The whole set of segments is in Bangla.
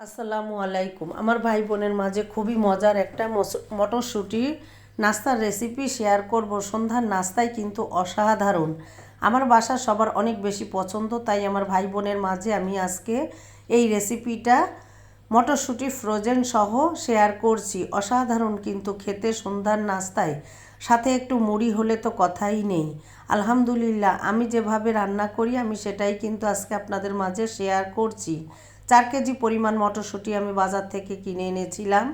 আসসালামু আলাইকুম। আমার ভাই বোনের মাঝে খুবই মজার একটা মটরশুঁটি। নাস্তার রেসিপি শেয়ার করব। সন্ধ্যার নাস্তায় কিন্তু অসাধারণ। আমার বাসা সবার অনেক বেশি পছন্দ, তাই আমার ভাই বোনের মাঝে আমি আজকে এই রেসিপিটা মটরশুঁটি ফ্রোজেন সহ শেয়ার করছি। অসাধারণ কিন্তু খেতে সন্ধ্যার নাস্তায়। সাথে একটু মুড়ি হলে তো কথাই নেই। আলহামদুলিল্লাহ, আমি যেভাবে রান্না করি, আমি সেটাই কিন্তু আজকে আপনাদের মাঝে শেয়ার করছি। চার কেজি পরিমাণ মটরশুঁটি আমি বাজার থেকে কিনে এনেছিলাম।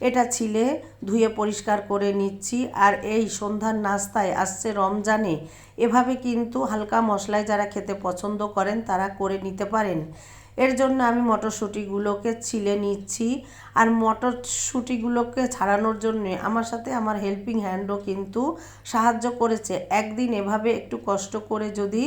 এটা ছিলে, ধুয়ে পরিষ্কার করে নিচ্ছি আর এই সন্ধ্যার নাস্তায় আসছে রমজানে। এভাবে কিন্তু হালকা মশলায় যারা খেতে পছন্দ করেন তারা করে নিতে পারেন। এর জন্য আমি মটরশুঁটিগুলোকে ছিলে নিচ্ছি। আর মটরশুঁটিগুলোকে ছাড়ানোর জন্য আমার সাথে আমার হেল্পিং হ্যান্ডও কিন্তু সাহায্য করেছে। একদিন এভাবে একটু কষ্ট করে যদি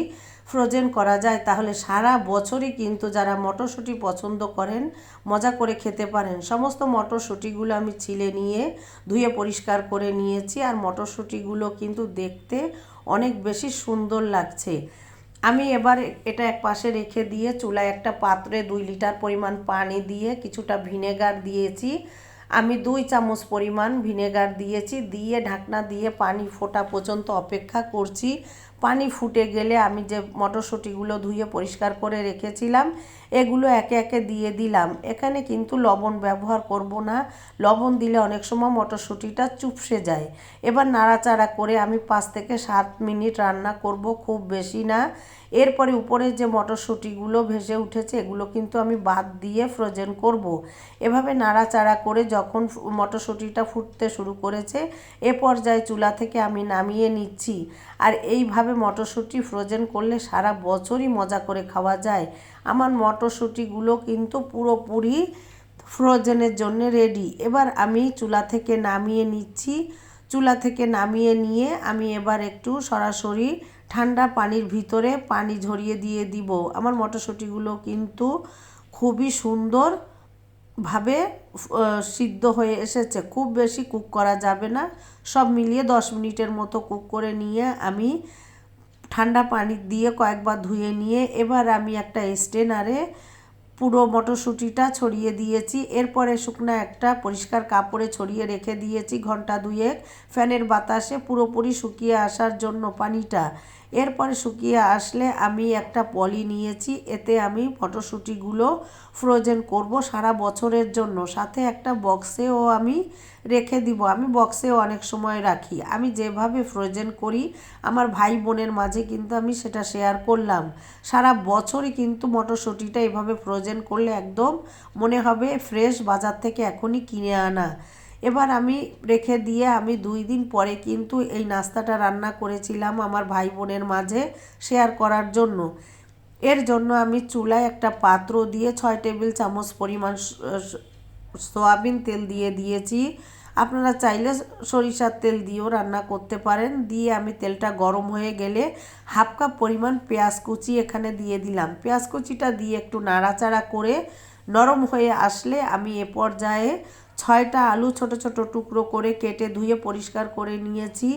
ফ্রোজেন করা যায়, তাহলে সারা বছরই কিন্তু যারা মটরশুঁটি পছন্দ করেন, মজা করে খেতে পারেন। সমস্ত মটরশুঁটিগুলো আমি ছিলে নিয়ে, ধুয়ে পরিষ্কার করে নিয়েছি। আর মটরশুঁটিগুলো কিন্তু দেখতে অনেক বেশি সুন্দর লাগছে। আমি এবার এটা এক পাশে রেখে দিয়ে চুলায় একটা পাত্রে দুই লিটার পরিমাণ পানি দিয়ে কিছুটা ভিনেগার দিয়েছি। আমি দুই চামচ পরিমাণ ভিনেগার দিয়েছি। দিয়ে ঢাকনা দিয়ে পানি ফোটা পর্যন্ত অপেক্ষা করছি। পানি ফুটে গেলে আমি যে মটরশুঁটিগুলো ধুয়ে পরিষ্কার করে রেখেছিলাম, এগুলো একে একে দিয়ে দিলাম। এখানে কিন্তু লবণ ব্যবহার করব না। লবণ দিলে অনেক সময় মটরশুঁটিটা চুপসে যায়। এবার নাড়াচাড়া করে আমি পাঁচ থেকে সাত মিনিট রান্না করব, খুব বেশি না। এরপরে উপরে যে মটরশুঁটিগুলো ভেসে উঠেছে, এগুলো কিন্তু আমি বাদ দিয়ে ফ্রোজেন করব। এভাবে নাড়াচাড়া করে যখন মটরশুঁটিটা ফুটতে শুরু করেছে, এ পর্যায়ে চুলা থেকে আমি নামিয়ে নিচ্ছি। আর এইভাবে মটরশুঁটি ফ্রোজেন করলে সারা বছরই মজা করে খাওয়া যায়? আমার মটরশুঁটিগুলো কিন্তু পুরোপুরি ফ্রোজেনের জন্য রেডি এবার আমি চুলা থেকে নামিয়ে নিচ্ছি। চুলা থেকে নামিয়ে নিয়ে আমি এবার একটু সরাসরি ঠান্ডা পানির ভিতরে পানি ঝরিয়ে দিয়ে দিব। আমার মটরশুঁটিগুলো কিন্তু খুবই সুন্দর ভাবে সিদ্ধ হয়ে এসেছে। খুব বেশি কুক করা যাবে না। সব মিলিয়ে দশ মিনিটের মতো কুক করে নিয়ে আমি ঠান্ডা পানি দিয়ে কয়েকবার ধুয়ে নিয়ে এবার আমি একটা স্টেনারে পুরো মটরশুঁটিটা ছড়িয়ে দিয়েছি। এরপরে শুকনো একটা পরিষ্কার কাপড়ে ছড়িয়ে রেখে দিয়েছি ঘণ্টা দুয়েক। ফ্যানের বাতাসে পুরোপুরি শুকিয়ে আসার জন্য পানিটা। এরপরে শুকিয়ে আসলে আমি একটা পলি নিয়েছি। এতে আমি মটরশুঁটিগুলো ফ্রোজেন করব সারা বছরের জন্য। সাথে একটা বক্সেও আমি রেখে দিব। আমি বক্সেও অনেক সময় রাখি। আমি যেভাবে ফ্রোজেন করি, আমার ভাই বোনের মাঝে কিন্তু আমি সেটা শেয়ার করলাম। সারা বছরই কিন্তু মটরশুঁটিটা এভাবে ফ্রোজেন করলে একদম মনে হবে ফ্রেশ বাজার থেকে এখনই কিনে আনা। এবার আমি রেখে দিয়ে আমি দুই দিন পরে কিন্তু এই নাস্তাটা রান্না করেছিলাম আমার ভাই বোনের মাঝে শেয়ার করার জন্য। এর জন্য আমি চুলায় একটা পাত্র দিয়ে ছয় টেবিল চামচ পরিমাণ সয়াবিন তেল দিয়ে দিয়েছি। আপনারা চাইলে সরিষার তেল দিয়েও রান্না করতে পারেন। দিয়ে আমি তেলটা গরম হয়ে গেলে হাফ কাপ পরিমাণ পেঁয়াজ কুচি এখানে দিয়ে দিলাম। পেঁয়াজ কুচিটা দিয়ে একটু নাড়াচাড়া করে নরম হয়ে আসলে আমি এ পর্যায়ে ছয়টা আলু ছোট ছোট টুকরো করে কেটে ধুয়ে পরিষ্কার করে নিয়েছি।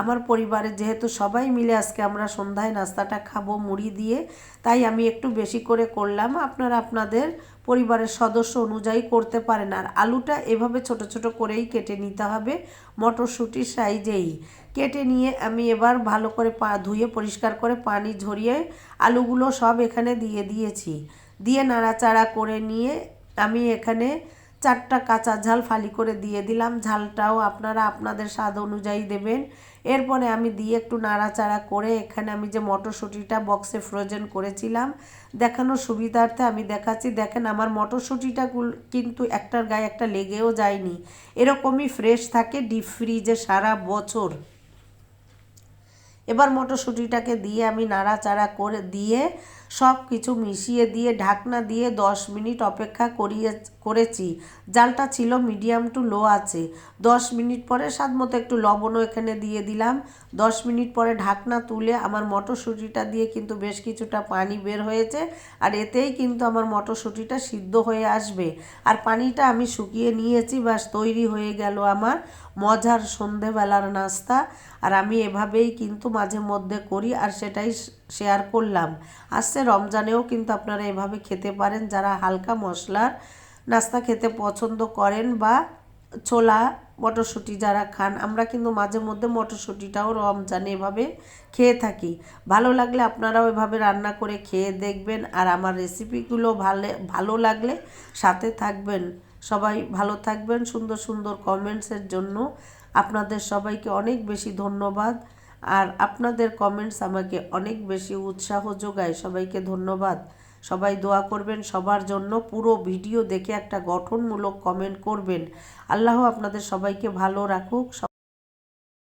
আমার পরিবারে যেহেতু সবাই মিলে আজকে আমরা সন্ধ্যায় নাস্তাটা খাব মুড়ি দিয়ে, তাই আমি একটু বেশি করে করলাম। আপনারা আপনাদের পরিবারের সদস্য অনুযায়ী করতে পারেন। আর আলুটা এভাবে ছোট ছোট করেই কেটে নিতে হবে, মটরশুঁটির সাইজেই। কেটে নিয়ে আমি এবার ভালো করে পা, ধুয়ে পরিষ্কার করে পানি ঝরিয়ে আলুগুলো সব এখানে দিয়ে দিয়েছি। দিয়ে নাড়াচাড়া করে নিয়ে আমি এখানে চারটা কাঁচা ঝাল ফালি করে দিয়ে দিলাম। ঝালটাও আপনারা আপনাদের স্বাদ অনুযায়ী দেবেন। এরপরে আমি দিয়ে একটু নাড়াচাড়া করে এখানে আমি যে মটরশুঁটিটা বক্সে ফ্রোজেন করেছিলাম, দেখানোর সুবিধার্থে আমি দেখাচ্ছি। দেখেন আমার মটরশুঁটিটা কিন্তু একটার গায়ে একটা লেগেও যায়নি। এরকমই ফ্রেশ থাকে ডিপ ফ্রিজে সারা বছর। এবার মটরশুঁটিটাকে দিয়ে আমি নাড়াচাড়া করে দিয়ে সব কিছু মিশিয়ে দিয়ে ঢাকনা দিয়ে দশ মিনিট অপেক্ষা করিয়ে করেছি। জালটা ছিল মিডিয়াম টু লো আছে। দশ মিনিট পরে স্বাদ মতো একটু লবণও এখানে দিয়ে দিলাম। দশ মিনিট পরে ঢাকনা তুলে আমার মটরশুঁটিটা দিয়ে কিন্তু বেশ কিছুটা পানি বের হয়েছে আর এতেই কিন্তু আমার মটরশুঁটিটা সিদ্ধ হয়ে আসবে। আর পানিটা আমি শুকিয়ে নিয়েছি, ব্যাস তৈরি হয়ে গেল আমার মজার সন্ধেবেলার নাস্তা। আর আমি এভাবেই কিন্তু মাঝে মধ্যে করি আর সেটাই শেয়ার করলাম। আসছে রমজানেও কিন্তু আপনারা এভাবে খেতে পারেন যারা হালকা মশলার নাস্তা খেতে পছন্দ করেন বা ছোলা, মটরশুঁটি যারা খান, আমরা কিন্তু মাঝে মধ্যে মটরশুঁটিটাও রমজানে এভাবে খেয়ে থাকি। ভালো লাগলে আপনারাও এভাবে রান্না করে খেয়ে দেখবেন আর আমার রেসিপিগুলো ভালো ভালো লাগলে সাথে থাকবেন। সবাই ভালো থাকবেন, সুন্দর সুন্দর কমেন্টসের জন্য। আপনাদের সবাইকে অনেক বেশি ধন্যবাদ। আর আপনাদের কমেন্টস আমাকে অনেক বেশি উৎসাহ যোগায়। সবাইকে ধন্যবাদ। সবাই দোয়া করবেন, সবার জন্য পুরো ভিডিও দেখে একটা গঠনমূলক কমেন্ট করবেন। আল্লাহ আপনাদের সবাইকে ভালো রাখুক।